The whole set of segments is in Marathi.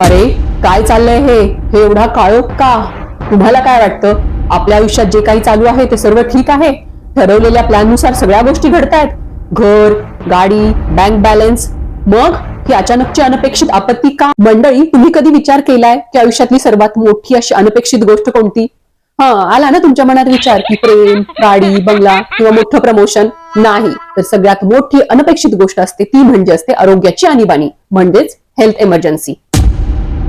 अरे काय चाललंय हे? हे एवढा काळोख का? तुम्हाला काय वाटतं? आपल्या आयुष्यात जे काही चालू आहे ते सर्व ठीक आहे? ठरवलेल्या प्लॅननुसार सगळ्या गोष्टी घडतायत. घर गाडी बँक बॅलन्स मग ही अचानकची अनपेक्षित आपत्ती का? मंडळी तुम्ही कधी विचार केलाय की आयुष्यातली सर्वात मोठी अशी अनपेक्षित गोष्ट कोणती? हा आला ना तुमच्या मनात विचार की प्रेम गाडी बंगला किंवा मोठं प्रमोशन नाही. तर सगळ्यात मोठी अनपेक्षित गोष्ट असते ती म्हणजे असते आरोग्याची आणीबाणी म्हणजेच हेल्थ इमर्जन्सी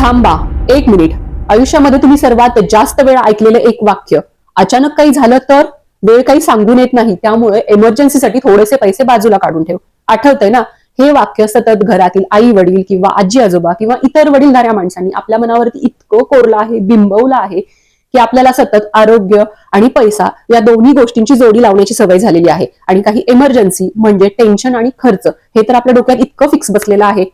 थांबा. एक मिनिट. आयुष्यामध्ये तुम्ही सर्वात जास्त वेळ ऐकलेलं एक वाक्य. अचानक काही झालं तर? वेळ काही सांगून येत नाही. त्यामुळे इमर्जन्सीसाठी थोडेसे पैसे बाजूला काढून ठेव. आठवतंय ना? हे वाक्य सतत घरातील आई वडील किंवा आजी आजोबा किंवा इतर वडीलधाऱ्या माणसांनी आपल्या मनावरती इतकं कोरलं आहे बिंबवलं आहे की आपल्याला सतत आरोग्य आणि पैसा या दोन्ही गोष्टींची जोडी लावण्याची सवय झालेली आहे. आणि काही इमर्जन्सी म्हणजे टेन्शन आणि खर्च. हे तर आपल्या डोक्यात इतकं फिक्स बसलेलं आहे.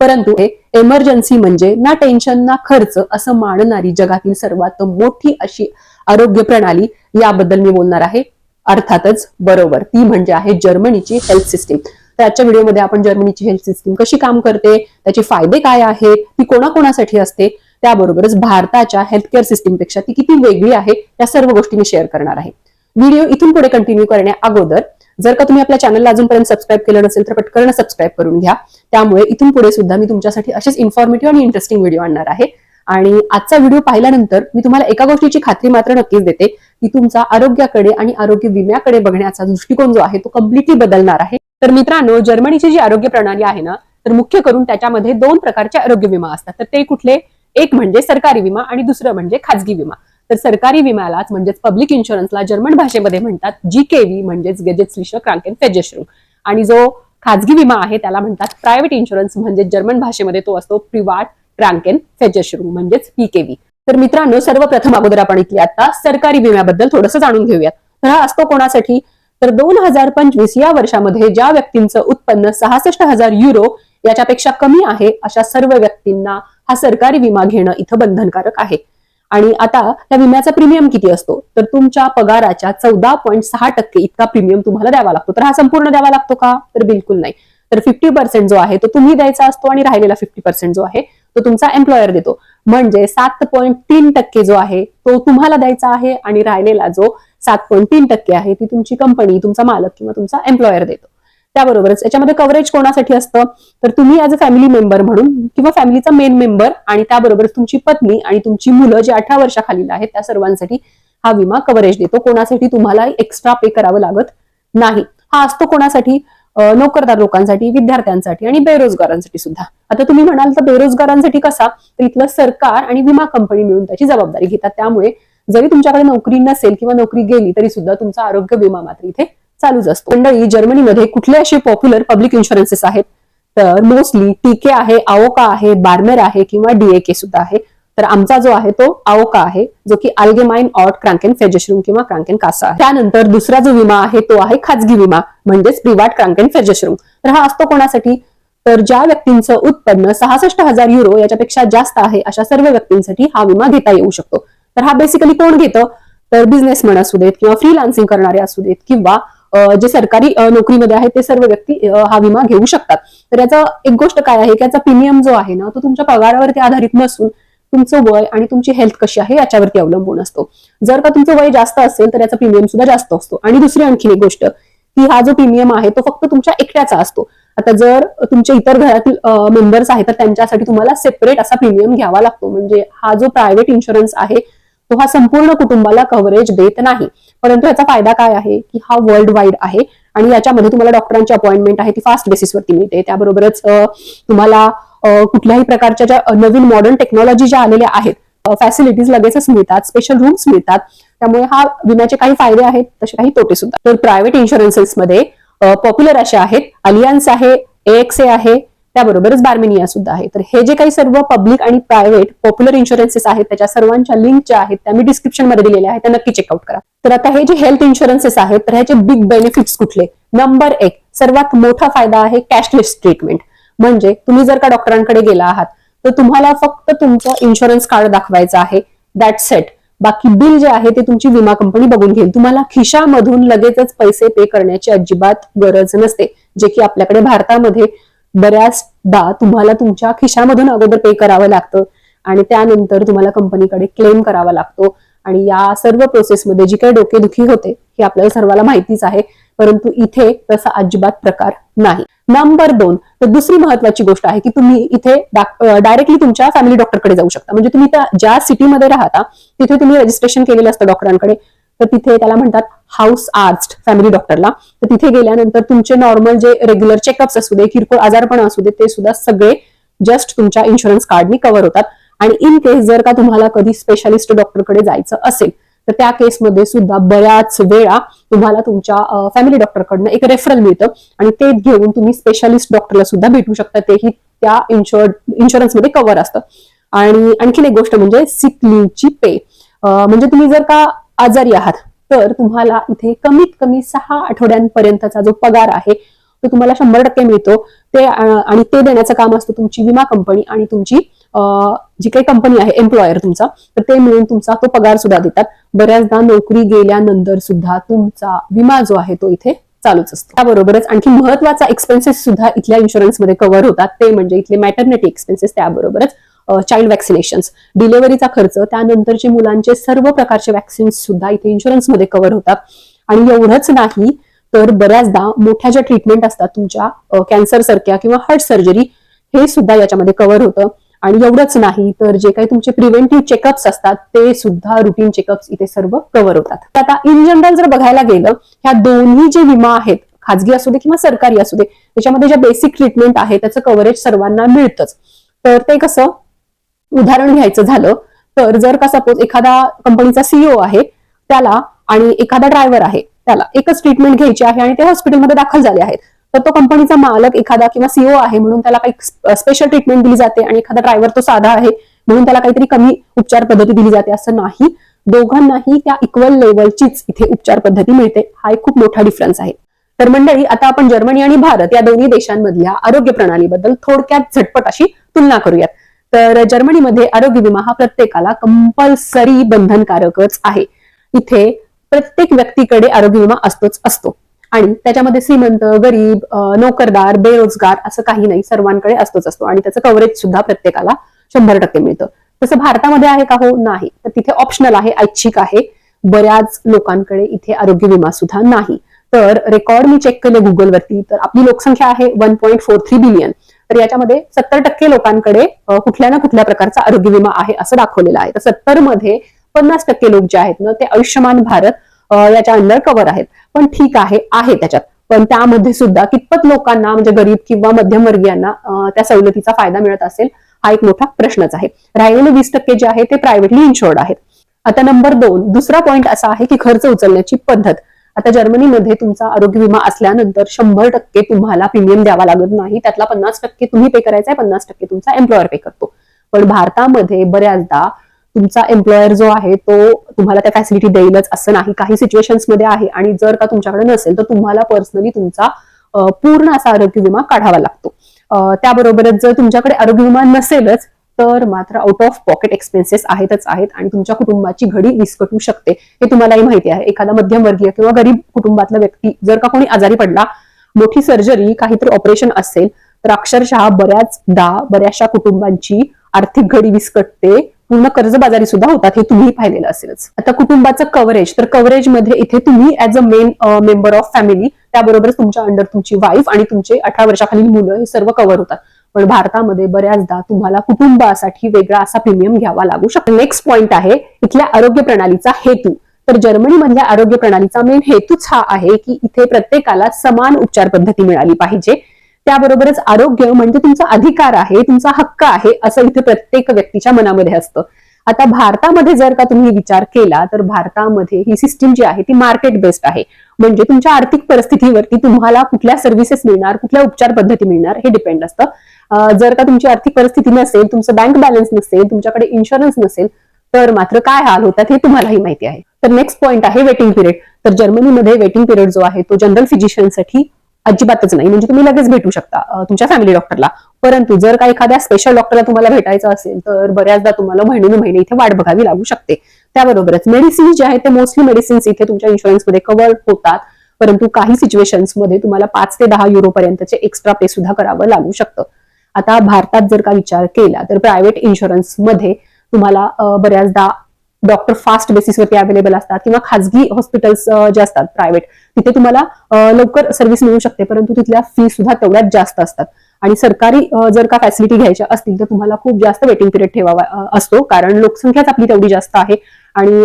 परंतु हे इमर्जन्सी म्हणजे ना टेन्शन ना खर्च असं मानणारी जगातील सर्वात मोठी अशी आरोग्य प्रणाली याबद्दल मी बोलणार आहे. अर्थातच बरोबर ती म्हणजे आहे जर्मनीची हेल्थ सिस्टीम तर आजच्या व्हिडिओमध्ये आपण जर्मनीची हेल्थ सिस्टीम कशी काम करते त्याचे फायदे काय आहेत ती कोणाकोणासाठी असते त्याबरोबरच भारताच्या हेल्थकेअर सिस्टीमपेक्षा ती किती वेगळी आहे या सर्व गोष्टी मी शेअर करणार आहे. व्हिडिओ इथून पुढे कंटिन्यू करण्या अगोदर जर का तुम्ही आपल्या चॅनलला अजूनपर्यंत सबस्क्राईब केलं नसेल तर पटकन सबस्क्राईब करून घ्या. त्यामुळे इथून पुढे सुद्धा मी तुमच्यासाठी असेच इन्फॉर्मेटिव्ह आणि इंटरेस्टिंग व्हिडिओ आणणार आहे. आणि आजचा व्हिडिओ पाहिल्यानंतर मी तुम्हाला एका गोष्टीची खात्री मात्र नक्कीच देते की तुमचा आरोग्याकडे आणि आरोग्य विम्याकडे बघण्याचा दृष्टिकोन जो आहे तो कम्प्लिटली बदलणार आहे. तर मित्रांनो जर्मनीची जी आरोग्य प्रणाली आहे ना तर मुख्य करून त्याच्यामध्ये दोन प्रकारचे आरोग्य विमा असतात. तर ते कुठले? एक म्हणजे सरकारी विमा आणि दुसरं म्हणजे खाजगी विमा. तर सरकारी विम्यालाच म्हणजेच पब्लिक इन्शुरन्सला जर्मन भाषेमध्ये म्हणतात जी केवी म्हणजेच गेजेट्सलिशर क्रांकेन फेजेश्रुम आणि जो खाजगी विमा आहे त्याला म्हणतात प्रायव्हेट इन्शुरन्स म्हणजे जर्मन भाषेमध्ये तो असतो प्रिवाट क्रांकेन फेजेश्रुम म्हणजेच पीकेव्ही तर मित्रांनो सर्वप्रथम अगोदर आपण इथली आता सरकारी विम्याबद्दल थोडंसं जाणून घेऊयात. तर हा असतो कोणासाठी? तर दोन हजार पंचवीस या वर्षामध्ये ज्या व्यक्तींचं उत्पन्न सहासष्ट हजार युरो याच्यापेक्षा कमी आहे अशा सर्व व्यक्तींना हा सरकारी विमा घेणं इथं बंधनकारक आहे. आणि आता त्या विम्याचा प्रीमियम किती असतो? तर तुमच्या पगाराच्या चौदा पॉईंट सहा टक्के इतका प्रीमियम तुम्हाला द्यावा लागतो. तर हा संपूर्ण द्यावा लागतो का? तर बिलकुल नाही. तर फिफ्टी पर्सेंट जो आहे तो तुम्ही द्यायचा असतो आणि राहिलेला फिफ्टी पर्सेंट जो आहे तो तुमचा एम्प्लॉयर देतो. म्हणजे सात पॉईंट तीन टक्के जो आहे तो तुम्हाला द्यायचा आहे आणि राहिलेला जो सात पॉईंट तीन टक्के आहे ती तुमची कंपनी तुमचा मालक किंवा तुमचा एम्प्लॉयर देतो. त्याबरोबरच याच्यामध्ये कव्हरेज कोणासाठी असतं? तर तुम्ही ऍज अ फॅमिली मेंबर म्हणून किंवा फॅमिलीचा मेन मेंबर आणि त्याबरोबर तुमची पत्नी आणि तुमची मुलं जे अठरा वर्षाखालील आहेत त्या सर्वांसाठी हा विमा कव्हरेज देतो. कोणासाठी तुम्हाला एक्स्ट्रा पे करावं लागत नाही. हा असतो कोणासाठी? नोकरदार लोकांसाठी विद्यार्थ्यांसाठी आणि बेरोजगारांसाठी सुद्धा. आता तुम्ही म्हणाल तर बेरोजगारांसाठी कसा? तर इथलं सरकार आणि विमा कंपनी मिळून त्याची जबाबदारी घेतात. त्यामुळे जरी तुमच्याकडे नोकरी नसेल किंवा नोकरी गेली तरी सुद्धा तुमचा आरोग्य विमा मात्र इथे चालूच असतो. मंडळी जर्मनीमध्ये कुठले असे पॉप्युलर पब्लिक इन्शुरन्सेस आहेत? तर मोस्टली टीके आहे आओका आहे बार्मेर आहे किंवा डीएके सुद्धा आहे. तर आमचा जो आहे तो आओका आहे जो की अल्गेमाइन ऑट क्रांकेन फेजेशरूम किंवा क्रांकेन कासा आहे. त्यानंतर दुसरा जो विमा आहे तो आहे खाजगी विमा म्हणजेच प्रिवाट क्रांकेन फेजेशरूम तर हा असतो कोणासाठी? तर ज्या व्यक्तींचं उत्पन्न सहासष्ट हजार युरो याच्यापेक्षा जास्त आहे अशा सर्व व्यक्तींसाठी हा विमा घेता येऊ शकतो. तर हा बेसिकली कोण घेतं? तर बिझनेसमॅन असू देत किंवा फ्रीलान्सिंग करणारे असू देत किंवा जे सरकारी नोकरीमध्ये आहेत ते सर्व व्यक्ती हा विमा घेऊ शकतात. तर याचा एक गोष्ट काय आहे की याचा प्रीमियम जो आहे ना तो तुमच्या पगारावरती आधारित नसून तुमचं वय आणि तुमची हेल्थ कशी आहे याच्यावरती अवलंबून असतो. जर का तुमचं वय जास्त असेल तर याचा प्रीमियम सुद्धा जास्त असतो. आणि दुसरी आणखी एक गोष्ट की हा जो प्रीमियम आहे तो फक्त तुमच्या एकट्याचा असतो. आता जर तुमच्या इतर घरातील मेंबर्स आहेत तर त्यांच्यासाठी तुम्हाला सेपरेट असा प्रीमियम घ्यावा लागतो. म्हणजे हा जो प्रायव्हेट इन्शुरन्स आहे तो हा संपूर्ण कुटुंबाला कव्हरेज देत नाही. परंतु याचा फायदा काय आहे? की हा वर्ल्ड वाईड आहे आणि याच्यामध्ये तुम्हाला डॉक्टरांची अपॉइंटमेंट आहे ती फास्ट बेसिसवरती मिळते. त्याबरोबरच तुम्हाला कुठल्याही प्रकारच्या ज्या नवीन मॉडर्न टेक्नॉलॉजी ज्या आलेल्या आहेत फॅसिलिटीज लगेचच मिळतात स्पेशल रूम्स मिळतात. त्यामुळे हा विम्याचे काही फायदे आहेत तसे काही तोटे सुद्धा. तर प्रायव्हेट इन्शुरन्सेसमध्ये पॉप्युलर असे आहेत. अलियन्स आहे एएक्सए आहे त्याबरोबरच बार्मेनिया सुद्धा आहे. तर हे जे काही सर्व पब्लिक आणि प्रायव्हेट पॉप्युलर इन्शुरन्सेस आहेत त्याच्या सर्वांच्या लिंक ज्या आहेत त्या मी डिस्क्रिप्शनमध्ये दिलेल्या आहेत त्या नक्की चेकआउट करा. तर आता हे जे हेल्थ इन्शुरन्सेस आहेत तर ह्याचे बिग बेनिफिट्स कुठले? नंबर एक सर्वात मोठा फायदा आहे कॅशलेस ट्रीटमेंट म्हणजे तुम्ही जर का डॉक्टरांकडे गेला आहात तर तुम्हाला फक्त तुमचं इन्शुरन्स कार्ड दाखवायचं आहे. दॅट सेट बाकी बिल जे आहे ते तुमची विमा कंपनी बघून घेईल. तुम्हाला खिशामधून लगेचच पैसे पे करण्याची अजिबात गरज नसते. जे की आपल्याकडे भारतामध्ये बऱ्याचदा तुम्हाला तुमच्या खिशामधून अगोदर पे करावं लागतं आणि त्यानंतर तुम्हाला कंपनीकडे क्लेम करावा लागतो. आणि या सर्व प्रोसेसमध्ये जी काही डोकेदुखी होते हे आपल्याला सर्वांना माहितीच आहे. परंतु इथे तसा अजिबात प्रकार नाही. नंबर दोन तर दुसरी महत्वाची गोष्ट आहे की तुम्ही इथे डायरेक्टली तुमच्या फॅमिली डॉक्टरकडे जाऊ शकता. म्हणजे तुम्ही त्या ज्या सिटीमध्ये राहता तिथे तुम्ही रजिस्ट्रेशन केलेलं असतं डॉक्टरांकडे तर तिथे त्याला म्हणतात हाऊस आर्स्ट फॅमिली डॉक्टरला तर तिथे गेल्यानंतर तुमचे नॉर्मल जे रेग्युलर चेकअप्स असू दे किरकोळ आजारपण असू दे ते सुद्धा सगळे जस्ट तुमच्या इन्शुरन्स कार्डनी कव्हर होतात. आणि इन केस जर का तुम्हाला कधी स्पेशालिस्ट डॉक्टरकडे जायचं असेल तर त्या केसमध्ये सुद्धा बऱ्याच वेळा तुम्हाला तुमच्या फॅमिली डॉक्टरकडनं एक रेफरल मिळतं. आणि ते घेऊन तुम्ही स्पेशालिस्ट डॉक्टरला सुद्धा भेटू शकता. तेही त्या इन्शुअर इन्शुरन्समध्ये कव्हर असतं. आणि आणखीन एक गोष्ट म्हणजे सिक ची पे म्हणजे तुम्ही जर का आजारी आहात तर तुम्हाला इथे कमीत कमी सहा आठवड्यांपर्यंतचा जो पगार आहे तो तुम्हाला शंभर टक्के मिळतो. ते आणि ते देण्याचं काम असतं तुमची विमा कंपनी आणि तुमची जी काही कंपनी आहे एम्प्लॉयर तुमचा तर ते मिळून तुमचा तो पगार सुद्धा देतात. बऱ्याचदा नोकरी गेल्यानंतर सुद्धा तुमचा विमा जो आहे तो इथे चालूच असतो. त्याबरोबरच आणखी महत्त्वाचा एक्सपेन्सेस सुद्धा इथल्या इन्शुरन्समध्ये कव्हर होतात. ते म्हणजे इथले मॅटर्निटी एक्सपेन्सेस त्याबरोबरच. चाइल्ड वॅक्सिनेशन डिलेव्हरीचा खर्च त्यानंतरचे मुलांचे सर्व प्रकारचे वॅक्सिन्स सुद्धा इथे इन्शुरन्समध्ये कव्हर होतात. आणि एवढंच नाही तर बऱ्याचदा मोठ्या ज्या ट्रीटमेंट असतात तुमच्या कॅन्सर सारख्या किंवा हार्ट सर्जरी हे सुद्धा याच्यामध्ये कव्हर होतं. आणि एवढंच नाही तर जे काही तुमचे प्रिव्हेंटिव्ह चेकअप्स असतात ते सुद्धा रुटीन चेकअप्स इथे सर्व कव्हर होतात. आता इन जनरल जर बघायला गेलं ह्या दोन्ही जे विमा आहेत खाजगी असू दे किंवा सरकारी असू दे त्याच्यामध्ये ज्या बेसिक ट्रीटमेंट आहे त्याचं कव्हरेज सर्वांना मिळतंच. तर ते कसं उदाहरण घ्यायचं झालं तर जर का सपोज एखादा कंपनीचा सीईओ आहे त्याला आणि एखादा ड्रायव्हर आहे त्याला एकच ट्रीटमेंट घ्यायची आहे आणि ते हॉस्पिटलमध्ये दाखल झाले आहेत तर तो कंपनीचा मालक एखादा किंवा सीओ आहे म्हणून त्याला काही स्पेशल ट्रीटमेंट दिली जाते आणि एखादा ड्रायव्हर तो साधा आहे म्हणून त्याला काहीतरी कमी उपचार पद्धती दिली जाते असं नाही. दोघांनाही त्या इक्वल लेवलचीच इथे उपचार पद्धती मिळते. हा एक खूप मोठा डिफरन्स आहे. तर मंडळी आता आपण जर्मनी आणि भारत या दोन्ही देशांमधल्या आरोग्य प्रणालीबद्दल थोडक्यात झटपट अशी तुलना करूयात. तर जर्मनीमध्ये आरोग्य विमा हा प्रत्येकाला कंपल्सरी बंधनकारकच आहे. इथे प्रत्येक व्यक्तीकडे आरोग्य विमा असतोच असतो. आणि त्याच्यामध्ये श्रीमंत गरीब नोकरदार बेरोजगार असं काही नाही सर्वांकडे असतोच असतो. आणि त्याचं कव्हरेज सुद्धा प्रत्येकाला शंभर टक्के मिळतं. तसं भारतामध्ये आहे का? हो नाही. तर तिथे ऑप्शनल आहे ऐच्छिक आहे. बऱ्याच लोकांकडे इथे आरोग्य विमा सुद्धा नाही. तर रेकॉर्ड मी चेक केले गुगलवरती तर आपली लोकसंख्या आहे one point four three billion तर याच्यामध्ये सत्तर टक्के लोकांकडे कुठल्या ना कुठल्या प्रकारचा आरोग्य विमा आहे असं दाखवलेलं आहे. तर सत्तरमध्ये पन्नास टक्के लोक जे आहेत ना ते आयुष्यमान भारत याच्या अंडर कव्हर आहेत. पण ठीक आहे आहे त्याच्यात. पण त्यामध्ये सुद्धा कितपत लोकांना म्हणजे गरीब किंवा मध्यमवर्गीयांना त्या सवलतीचा फायदा मिळत असेल हा एक मोठा प्रश्नच आहे. राहिलेले वीस टक्के जे आहे ते प्रायव्हेटली इन्शुअर्ड आहेत. आता नंबर दोन दुसरा पॉईंट असा आहे की खर्च उचलण्याची पद्धत. आता जर्मनीमध्ये तुमचा आरोग्य विमा असल्यानंतर शंभर टक्के तुम्हाला प्रीमियम द्यावा लागत नाही. त्यातला पन्नास टक्के तुम्ही पे करायचा आहे पन्नास टक्के तुमचा एम्प्लॉयर पे करतो. पण भारतामध्ये बऱ्याचदा तुमचा एम्प्लॉयर जो आहे तो तुम्हाला त्या फॅसिलिटी देईलच असं नाही. काही सिच्युएशन्समध्ये आहे आणि जर का तुमच्याकडे नसेल तर तुम्हाला पर्सनली तुमचा पूर्ण असा आरोग्य विमा काढावा लागतो. त्याबरोबरच जर तुमच्याकडे आरोग्य विमा नसेलच तर मात्र आउट ऑफ पॉकेट एक्सपेन्सेस आहेतच आहेत आणि तुमच्या कुटुंबाची घडी विस्कटू शकते हे तुम्हालाही माहिती आहे. एखादा मध्यमवर्गीय किंवा गरीब कुटुंबातला व्यक्ती जर का कोणी आजारी पडला मोठी सर्जरी काहीतरी ऑपरेशन असेल तर अक्षरशः बऱ्याचदा बऱ्याचशा कुटुंबांची आर्थिक घडी विस्कटते. पूर्ण कर्जबाजारी सुद्धा होतात हे तुम्ही पाहिलेलं असेलच. आता कुटुंबाचं कव्हरेज तर कव्हरेजमध्ये इथे तुम्ही as a main member of family त्याबरोबरच तुमच्या अंडर तुमची वाईफ आणि तुमचे अठरा वर्षाखालील मुलं हे सर्व कव्हर होतात. पण भारतामध्ये बऱ्याचदा तुम्हाला कुटुंबासाठी वेगळा असा प्रीमियम घ्यावा लागू शकतो. नेक्स्ट पॉइंट आहे इथल्या आरोग्य प्रणालीचा हेतू. तर जर्मनीमधल्या आरोग्य प्रणालीचा मेन हेतूच हा आहे की इथे प्रत्येकाला समान उपचार पद्धती मिळाली पाहिजे. त्याबरोबरच आरोग्य म्हणजे तुमचा अधिकार आहे तुमचा हक्क आहे असं इथे प्रत्येक व्यक्तीच्या मनामध्ये असतं. आता भारतामध्ये जर का तुम्ही विचार केला तर भारतामध्ये ही सिस्टीम जी आहे ती मार्केट बेस्ड आहे. म्हणजे तुमच्या आर्थिक परिस्थितीवरती तुम्हाला कुठल्या सर्व्हिसेस मिळणार कुठल्या उपचार पद्धती मिळणार हे डिपेंड असतं. जर का तुमची आर्थिक परिस्थिती नसेल तुमचं बँक बॅलन्स नसेल तुमच्याकडे इन्शुरन्स नसेल तर मात्र काय हाल होतात हे तुम्हालाही माहिती आहे. तर नेक्स्ट पॉईंट आहे वेटिंग पिरियड तर जर्मनीमध्ये वेटिंग पिरियड जो आहे तो जनरल फिजिशियनसाठी अजिबातच नाही. म्हणजे तुम्ही लगेच भेटू शकता तुमच्या फॅमिली डॉक्टरला परंतु जर का एखाद्या स्पेशल डॉक्टरला तुम्हाला भेटायचं असेल तर बऱ्याचदा तुम्हाला महिने महिने इथे वाट बघावी लागू शकते. त्याबरोबरच मेडिसिन जे आहेत ते मोस्टली मेडिसिन्स इथे तुमच्या इन्शुरन्समध्ये कव्हर होतात. परंतु काही सिच्युएशन्समध्ये तुम्हाला पाच ते दहा युरो पर्यंतचे एक्स्ट्रा पे सुद्धा करावं लागू शकतं. आता भारतात जर का विचार केला तर प्रायव्हेट इन्शुरन्समध्ये तुम्हाला बऱ्याचदा डॉक्टर फास्ट बेसिसवरती अवेलेबल असतात किंवा खाजगी हॉस्पिटल्स जे असतात प्रायव्हेट तिथे तुम्हाला लवकर सर्व्हिस मिळू शकते. परंतु तिथल्या फी सुद्धा तेवढ्याच जास्त असतात. आणि सरकारी जर का फॅसिलिटी घ्यायच्या असतील तर तुम्हाला खूप जास्त वेटिंग पिरियड ठेवावा असतो. कारण लोकसंख्याच आपली तेवढी जास्त आहे. आणि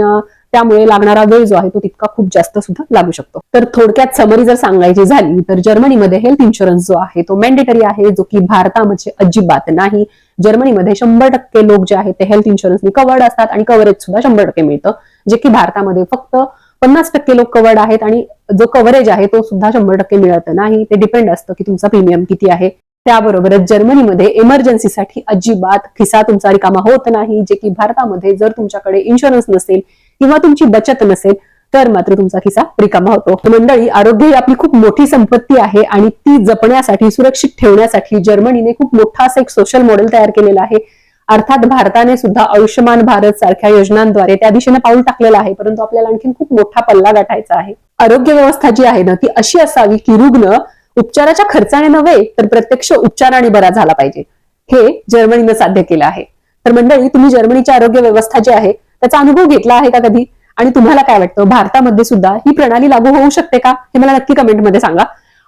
त्यामुळे लागणारा वेळ जो आहे तो तितका खूप जास्त सुद्धा लागू शकतो. तर थोडक्यात समरी जर सांगायची झाली तर जर्मनीमध्ये हेल्थ इन्शुरन्स जो आहे तो मॅन्डेटरी आहे जो की भारतामध्ये अजिबात नाही. जर्मनीमध्ये शंभर टक्के लोक जे आहेत ते हेल्थ इन्शुरन्सनी कवर्ड असतात आणि कव्हरेज सुद्धा शंभर टक्के मिळतं जे की भारतामध्ये फक्त पन्नास टक्के लोक कवर्ड आहेत आणि जो कव्हरेज आहे तो सुद्धा शंभर टक्के मिळत नाही. ते डिपेंड असतं की तुमचा प्रीमियम किती आहे. त्याबरोबरच जर्मनीमध्ये इमर्जन्सीसाठी अजिबात खिसा तुमचा रिकामा होत नाही जे की भारतामध्ये जर तुमच्याकडे इन्शुरन्स नसेल किंवा तुमची बचत नसेल तर मात्र तुमचा खिसा रिकामा होतो. मंडळी आरोग्य ही आपली खूप मोठी संपत्ती आहे आणि ती जपण्यासाठी सुरक्षित ठेवण्यासाठी जर्मनीने खूप मोठा असं एक सोशल मॉडेल तयार केलेलं आहे. अर्थात भारताने सुद्धा आयुष्यमान भारत सारख्या योजनांद्वारे त्या दिशेने पाऊल टाकलेलं आहे परंतु आपल्याला आणखी खूप मोठा पल्ला गाठायचा आहे. आरोग्य व्यवस्था जी आहे ना ती अशी असावी की रुग्ण उपचाराच्या खर्चाने नव्हे तर प्रत्यक्ष उपचाराने बरा झाला पाहिजे. हे जर्मनीनं साध्य केलं आहे. तर मंडळी तुम्ही जर्मनीची आरोग्य व्यवस्था जी आहे त्याचा अनुभव घेतला आहे का कधी? आणि तुम्हाला काय वाटतं? भारतामध्ये सुद्धा ही प्रणाली लागू होऊ शकते का? हे मला नक्की कमेंटमध्ये सांगा.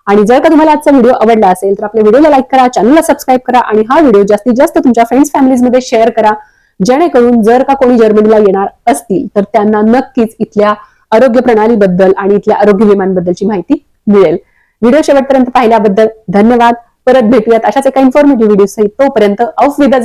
आणि जर का तुम्हाला आजचा व्हिडिओ आवडला असेल तर आपल्या व्हिडिओला लाईक करा चॅनलला सबस्क्राईब करा आणि हा व्हिडिओ जास्तीत जास्त तुमच्या फ्रेंड्स फॅमिलीजमध्ये शेअर करा. जेणेकरून जर का कोणी जर्मनीला येणार असतील तर त्यांना नक्कीच इथल्या आरोग्य प्रणालीबद्दल आणि इथल्या आरोग्य विमांबद्दलची माहिती मिळेल. व्हिडिओ शेवटपर्यंत पाहिल्याबद्दल धन्यवाद. परत भेटूयात अशाच एका इन्फॉर्मेटिव्ह व्हिडिओ सहित तोपर्यंत औफ विदा